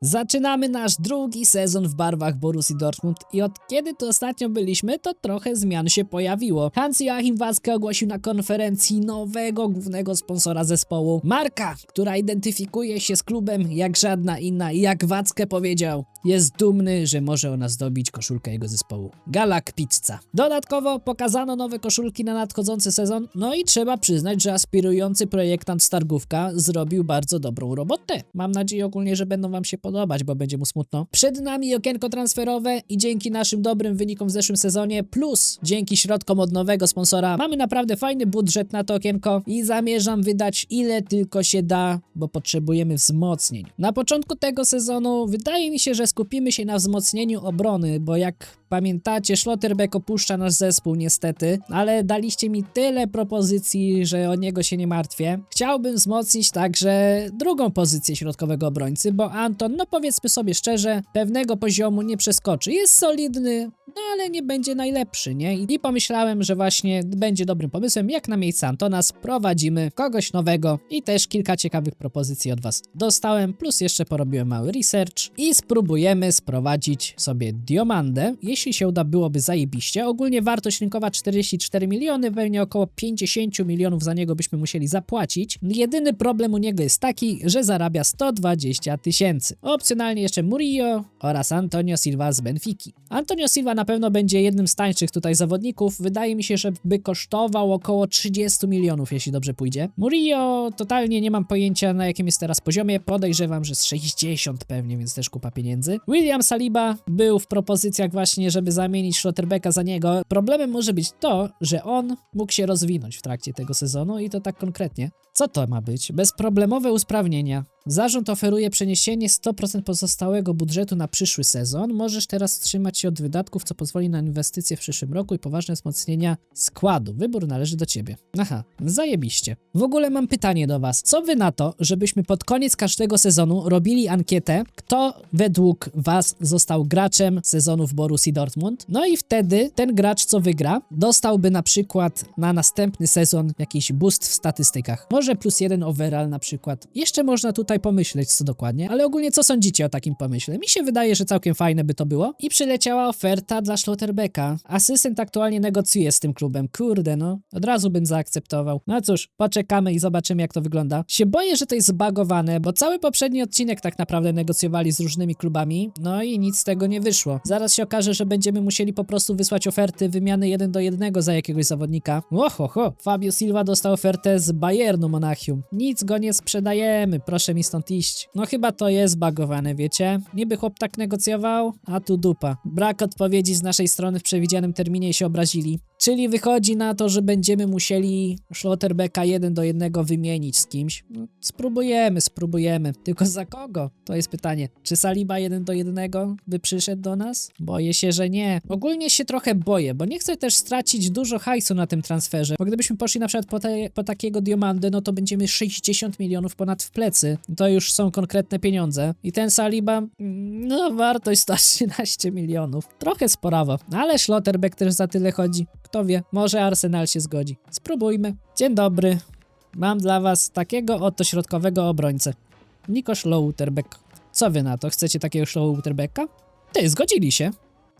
Zaczynamy nasz drugi sezon w barwach Borussii Dortmund i od kiedy to ostatnio byliśmy, to trochę zmian się pojawiło. Hans-Joachim Watzke ogłosił na konferencji nowego głównego sponsora zespołu. Marka, która identyfikuje się z klubem jak żadna inna i jak Watzke powiedział, jest dumny, że może ona zdobić koszulkę jego zespołu. Galak Pizza. Dodatkowo pokazano nowe koszulki na nadchodzący sezon, no i trzeba przyznać, że aspirujący projektant Stargówka zrobił bardzo dobrą robotę. Mam nadzieję ogólnie, że będą wam się podobać, bo będzie mu smutno. Przed nami okienko transferowe i dzięki naszym dobrym wynikom w zeszłym sezonie, plus dzięki środkom od nowego sponsora, mamy naprawdę fajny budżet na to okienko i zamierzam wydać ile tylko się da, bo potrzebujemy wzmocnień. Na początku tego sezonu wydaje mi się, że skupimy się na wzmocnieniu obrony, bo jak pamiętacie, Schlotterbeck opuszcza nasz zespół niestety, ale daliście mi tyle propozycji, że o niego się nie martwię. Chciałbym wzmocnić także drugą pozycję środkowego obrońcy, bo Anton, no powiedzmy sobie szczerze, pewnego poziomu nie przeskoczy. Jest solidny, no ale nie będzie najlepszy, nie? I pomyślałem, że właśnie będzie dobrym pomysłem, jak na miejsce Antona sprowadzimy kogoś nowego i też kilka ciekawych propozycji od was dostałem, plus jeszcze porobiłem mały research i spróbujemy sprowadzić sobie Diomandę. Jeśli się uda, byłoby zajebiście. Ogólnie wartość rynkowa 44 miliony, pewnie około 50 milionów za niego byśmy musieli zapłacić. Jedyny problem u niego jest taki, że zarabia 120 tysięcy. Opcjonalnie jeszcze Murillo oraz Antonio Silva z Benfiki. Antonio Silva na pewno będzie jednym z tańszych tutaj zawodników. Wydaje mi się, że by kosztował około 30 milionów, jeśli dobrze pójdzie. Murillo totalnie nie mam pojęcia na jakim jest teraz poziomie. Podejrzewam, że z 60 pewnie, więc też kupa pieniędzy. William Saliba był w propozycjach właśnie, żeby zamienić Schlotterbecka za niego. Problemem może być to, że on mógł się rozwinąć w trakcie tego sezonu i to tak konkretnie. Co to ma być? Bezproblemowe usprawnienia. Zarząd oferuje przeniesienie 100% pozostałego budżetu na przyszły sezon. Możesz teraz wstrzymać się od wydatków, co pozwoli na inwestycje w przyszłym roku i poważne wzmocnienia składu. Wybór należy do ciebie. Aha, zajebiście. W ogóle mam pytanie do was. Co wy na to, żebyśmy pod koniec każdego sezonu robili ankietę, kto według was został graczem sezonu w Borussii Dortmund? No i wtedy ten gracz, co wygra, dostałby na przykład na następny sezon jakiś boost w statystykach. Może plus jeden overall na przykład. Jeszcze można tutaj pomyśleć co dokładnie, ale ogólnie co sądzicie o takim pomyśle? Mi się wydaje, że całkiem fajne by to było. I przyleciała oferta dla Schlotterbecka. Asystent aktualnie negocjuje z tym klubem. Kurde no, od razu bym zaakceptował. No cóż, poczekamy i zobaczymy jak to wygląda. Się boję, że to jest zbagowane, bo cały poprzedni odcinek tak naprawdę negocjowali z różnymi klubami, no i nic z tego nie wyszło. Zaraz się okaże, że będziemy musieli po prostu wysłać oferty wymiany jeden do jednego za jakiegoś zawodnika. Oho, Fabio Silva dostał ofertę z Bayernu Monachium. Nic go nie sprzedajemy, proszę mi stąd iść. No chyba to jest bagowane, wiecie? Niby chłop tak negocjował, a tu dupa. Brak odpowiedzi z naszej strony w przewidzianym terminie się obrazili. Czyli wychodzi na to, że będziemy musieli Schlotterbecka jeden do jednego wymienić z kimś. No, spróbujemy, spróbujemy. Tylko za kogo? To jest pytanie. Czy Saliba jeden do jednego by przyszedł do nas? Boję się, że nie. Ogólnie się trochę boję, bo nie chcę też stracić dużo hajsu na tym transferze, bo gdybyśmy poszli na przykład po, te, po takiego Diomandę, no to będziemy 60 milionów ponad w plecy. To już są konkretne pieniądze. I ten Saliba, no wartość 113 milionów. Trochę sporawo, ale Schlotterbeck też za tyle chodzi. Kto wie, może Arsenal się zgodzi. Spróbujmy. Dzień dobry. Mam dla was takiego oto środkowego obrońcę. Niko Schlotterbeck. Co wy na to? Chcecie takiego Schlotterbecka? Ty, zgodzili się.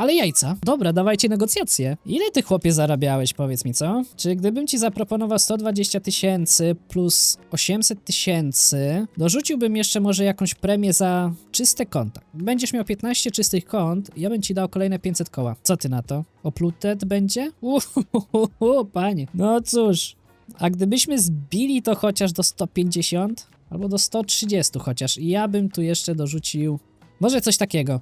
Ale jajca. Dobra, dawajcie negocjacje. Ile ty chłopie zarabiałeś, powiedz mi, co? Czy gdybym ci zaproponował 120 tysięcy plus 800 tysięcy, dorzuciłbym jeszcze może jakąś premię za czyste konta. Będziesz miał 15 czystych kont, ja bym ci dał kolejne 500 koła. Co ty na to? Oplutet będzie? Uhuhuhu, panie. No cóż, a gdybyśmy zbili to chociaż do 150 albo do 130 chociaż i ja bym tu jeszcze dorzucił może coś takiego.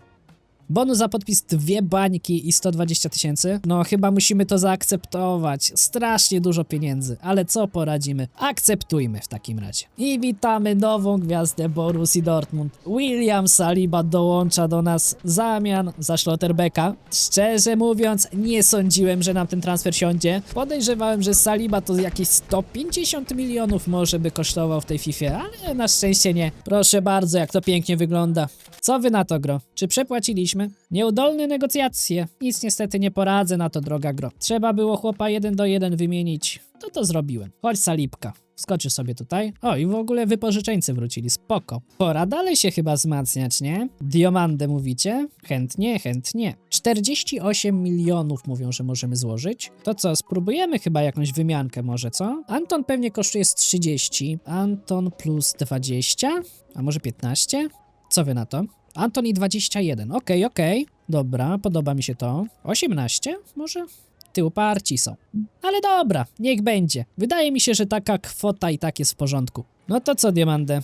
Bonus za podpis dwie bańki i 120 tysięcy. No chyba musimy to zaakceptować. Strasznie dużo pieniędzy, ale co poradzimy? Akceptujmy w takim razie. I witamy nową gwiazdę Borussii Dortmund. William Saliba dołącza do nas zamian za Schlotterbecka. Szczerze mówiąc, nie sądziłem, że nam ten transfer siądzie. Podejrzewałem, że Saliba to jakieś 150 milionów może by kosztował w tej FIFA, ale na szczęście nie. Proszę bardzo, jak to pięknie wygląda. Co wy na to, gro? Czy przepłaciliśmy? Nieudolne negocjacje. Nic niestety nie poradzę na to, droga gro. Trzeba było chłopa jeden do jeden wymienić. To to zrobiłem. Chodź, Salipka. Wskoczysz sobie tutaj. O, i w ogóle wypożyczeńcy wrócili, spoko. Pora dalej się chyba wzmacniać, nie? Diomandę mówicie? Chętnie, chętnie. 48 milionów mówią, że możemy złożyć. To co, spróbujemy chyba jakąś wymiankę może, co? Anton pewnie kosztuje z 30. Anton plus 20? A może 15? Co wy na to? Anton i 21. Okej, okej. Dobra, podoba mi się to. 18 może? Ty uparci są. Ale dobra, niech będzie. Wydaje mi się, że taka kwota i tak jest w porządku. No to co, Diamandę?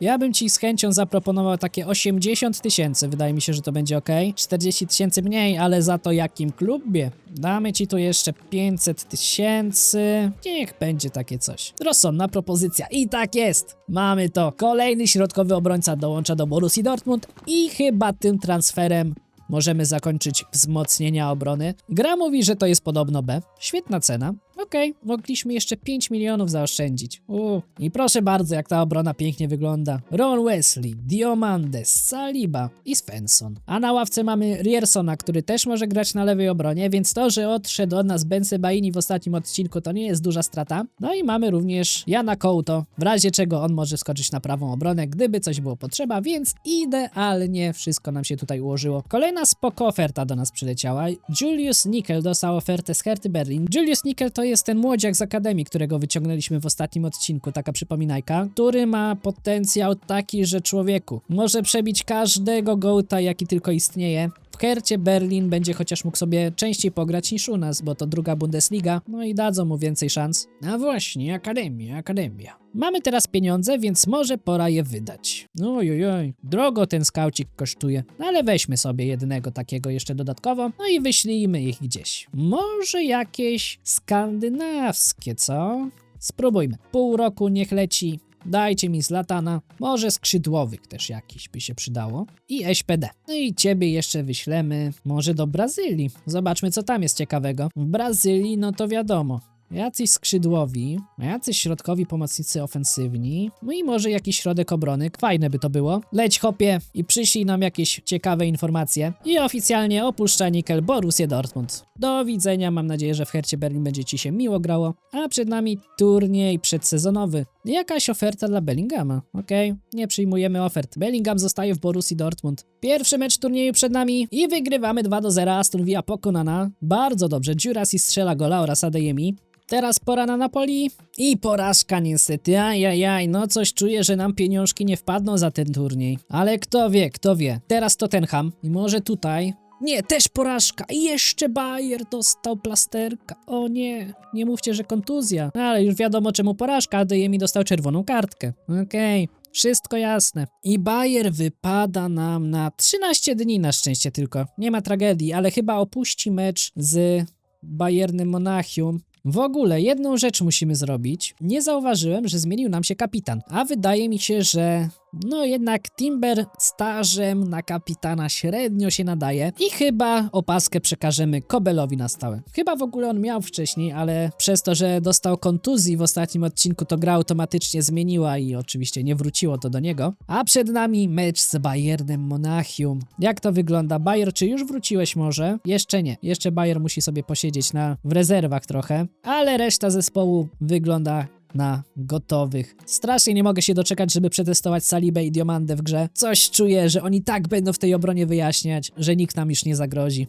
Ja bym ci z chęcią zaproponował takie 80 tysięcy. Wydaje mi się, że to będzie ok. 40 tysięcy mniej, ale za to jakim klubie? Damy ci tu jeszcze 500 tysięcy. Niech będzie takie coś. Rozsądna propozycja. I tak jest. Mamy to. Kolejny środkowy obrońca dołącza do Borussii Dortmund i chyba tym transferem Możemy zakończyć wzmocnienia obrony. Gra mówi, że to jest podobno B. Świetna cena. Okej, mogliśmy jeszcze 5 milionów zaoszczędzić. Uuu. I proszę bardzo, jak ta obrona pięknie wygląda. Ron Wesley, Diomandes, Saliba i Svensson. A na ławce mamy Riersona, który też może grać na lewej obronie, więc to, że odszedł od nas Bense Baini w ostatnim odcinku, to nie jest duża strata. No i mamy również Jana Kouto, w razie czego on może skoczyć na prawą obronę, gdyby coś było potrzeba, więc idealnie wszystko nam się tutaj ułożyło. Kolejna spoko oferta do nas przyleciała. Julius Nickel dostał ofertę z Herty Berlin. Julius Nickel to jest ten młodziak z Akademii, którego wyciągnęliśmy w ostatnim odcinku, taka przypominajka, który ma potencjał taki, że człowieku może przebić każdego gołta, jaki tylko istnieje. W Hercie Berlin będzie chociaż mógł sobie częściej pograć niż u nas, bo to druga Bundesliga, no i dadzą mu więcej szans. A właśnie, Akademia, Akademia. Mamy teraz pieniądze, więc może pora je wydać. Ojojoj, drogo ten skaucik kosztuje, ale weźmy sobie jednego takiego jeszcze dodatkowo, no i wyślijmy ich gdzieś. Może jakieś skandynawskie, co? Spróbujmy. Pół roku niech leci. Dajcie mi Zlatana, może skrzydłowych też jakiś by się przydało. I SPD. No i ciebie jeszcze wyślemy może do Brazylii. Zobaczmy co tam jest ciekawego. W Brazylii no to wiadomo. Jacyś skrzydłowi, jacyś środkowi pomocnicy ofensywni, no i może jakiś środek obrony, fajne by to było. Leć hopie i przyślij nam jakieś ciekawe informacje. I oficjalnie opuszcza Nickel Borussia Dortmund. Do widzenia, mam nadzieję, że w Hercie Berlin będzie Ci się miło grało, a przed nami turniej przedsezonowy. Jakaś oferta dla Bellingama, okej, nie przyjmujemy ofert. Bellingham zostaje w Borussii Dortmund. Pierwszy mecz turnieju przed nami i wygrywamy 2 do 0, Aston Villa pokonana. Bardzo dobrze, Jurasi strzela gola oraz Adeyemi. Teraz pora na Napoli i porażka niestety, ajajaj, no coś czuję, że nam pieniążki nie wpadną za ten turniej. Ale kto wie, kto wie. Teraz Tottenham i może tutaj... Nie, też porażka i jeszcze Bayer dostał plasterka. O nie, nie mówcie, że kontuzja. No, ale już wiadomo czemu porażka, Adeyemi dostał czerwoną kartkę. Okej. Wszystko jasne. I Bayer wypada nam na 13 dni na szczęście tylko. Nie ma tragedii, ale chyba opuści mecz z Bayernem Monachium. W ogóle jedną rzecz musimy zrobić. Nie zauważyłem, że zmienił nam się kapitan, a wydaje mi się, że no jednak Timber stażem na kapitana średnio się nadaje i chyba opaskę przekażemy Kobelowi na stałe. Chyba w ogóle on miał wcześniej, ale przez to, że dostał kontuzji w ostatnim odcinku, to gra automatycznie zmieniła i oczywiście nie wróciło to do niego. A przed nami mecz z Bayernem Monachium. Jak to wygląda? Bayer, czy już wróciłeś może? Jeszcze nie. Jeszcze Bayer musi sobie posiedzieć na, w rezerwach trochę, ale reszta zespołu wygląda na gotowych. Strasznie nie mogę się doczekać, żeby przetestować Salibę i Diomandę w grze. Coś czuję, że oni tak będą w tej obronie wyjaśniać, że nikt nam już nie zagrozi.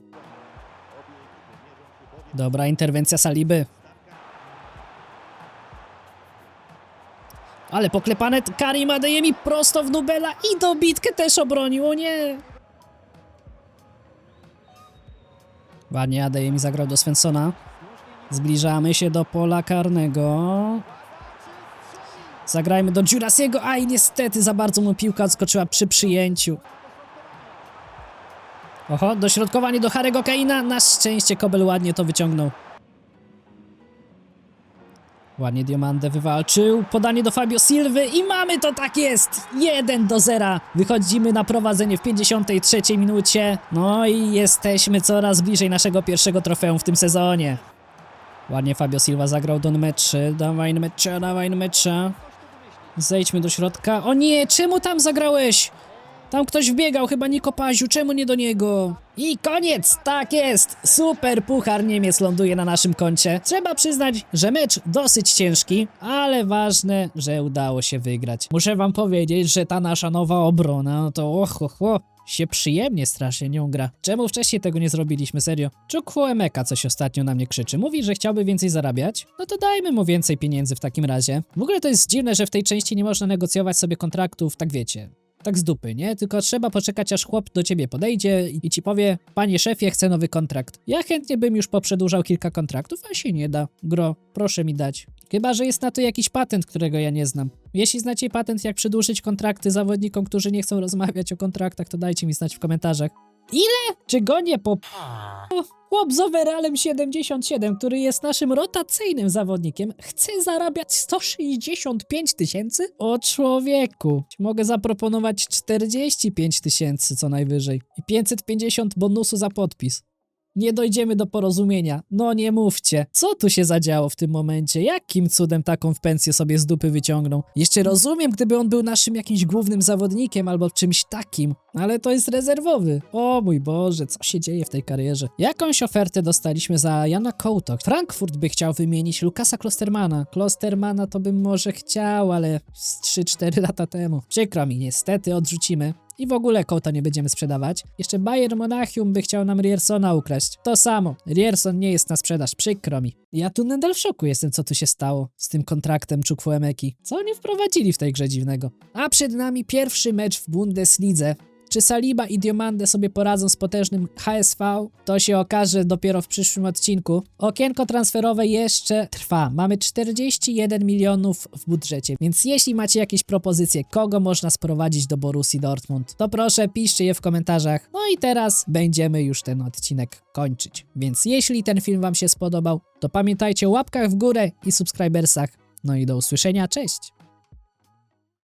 Dobra, interwencja Saliby. Ale poklepane Karim Adeyemi prosto w Nubela i dobitkę też obronił, o nie! Ładnie Adeyemi zagrał do Svensona. Zbliżamy się do pola karnego. Zagrajmy do Jurasiego, aj niestety za bardzo mu piłka odskoczyła przy przyjęciu. Oho, dośrodkowanie do Harego Keina. Na szczęście Kobel ładnie to wyciągnął. Ładnie Diomande wywalczył. Podanie do Fabio Silwy i mamy to, tak jest! 1 do 0. Wychodzimy na prowadzenie w 53 minucie. No i jesteśmy coraz bliżej naszego pierwszego trofeum w tym sezonie. Ładnie Fabio Silva zagrał do meczy. Dawaj mecza, dawaj mecza. Zejdźmy do środka. O nie, czemu tam zagrałeś? Tam ktoś wbiegał, chyba Niko Paziu, czemu nie do niego? I koniec, tak jest! Super puchar Niemiec ląduje na naszym koncie. Trzeba przyznać, że mecz dosyć ciężki, ale ważne, że udało się wygrać. Muszę wam powiedzieć, że ta nasza nowa obrona, no to och, och się przyjemnie strasznie nią gra. Czemu wcześniej tego nie zrobiliśmy, serio? Czukwu Emeka coś ostatnio na mnie krzyczy. Mówi, że chciałby więcej zarabiać? No to dajmy mu więcej pieniędzy w takim razie. W ogóle to jest dziwne, że w tej części nie można negocjować sobie kontraktów, tak wiecie. Tak z dupy, nie? Tylko trzeba poczekać, aż chłop do ciebie podejdzie i ci powie, panie szefie, chcę nowy kontrakt. Ja chętnie bym już poprzedłużał kilka kontraktów, a się nie da. Gro, proszę mi dać. Chyba, że jest na to jakiś patent, którego ja nie znam. Jeśli znacie patent, jak przedłużyć kontrakty zawodnikom, którzy nie chcą rozmawiać o kontraktach, to dajcie mi znać w komentarzach. Ile? Czy go nie po... Chłop z overallem 77, który jest naszym rotacyjnym zawodnikiem, chce zarabiać 165 tysięcy? O człowieku! Mogę zaproponować 45 tysięcy co najwyżej i 550 bonusu za podpis. Nie dojdziemy do porozumienia. No nie mówcie. Co tu się zadziało w tym momencie? Jakim cudem taką w pensję sobie z dupy wyciągnął? Jeszcze rozumiem, gdyby on był naszym jakimś głównym zawodnikiem albo czymś takim, ale to jest rezerwowy. O mój Boże, co się dzieje w tej karierze? Jakąś ofertę dostaliśmy za Jana Kołtok. Frankfurt by chciał wymienić Lukasa Klostermana. Klostermana to bym może chciał, ale z 3-4 lata temu. Przykro mi, niestety odrzucimy. I w ogóle kołta nie będziemy sprzedawać. Jeszcze Bayern Monachium by chciał nam Riersona ukraść. To samo. Rierson nie jest na sprzedaż, przykro mi. Ja tu nadal w szoku jestem, co tu się stało z tym kontraktem Czukwu Emeki. Co oni wprowadzili w tej grze dziwnego? A przed nami pierwszy mecz w Bundeslidze. Czy Saliba i Diomande sobie poradzą z potężnym HSV? To się okaże dopiero w przyszłym odcinku. Okienko transferowe jeszcze trwa. Mamy 41 milionów w budżecie, więc jeśli macie jakieś propozycje, kogo można sprowadzić do Borussii Dortmund, to proszę piszcie je w komentarzach. No i teraz będziemy już ten odcinek kończyć. Więc jeśli ten film wam się spodobał, to pamiętajcie o łapkach w górę i subskrybersach. No i do usłyszenia, cześć!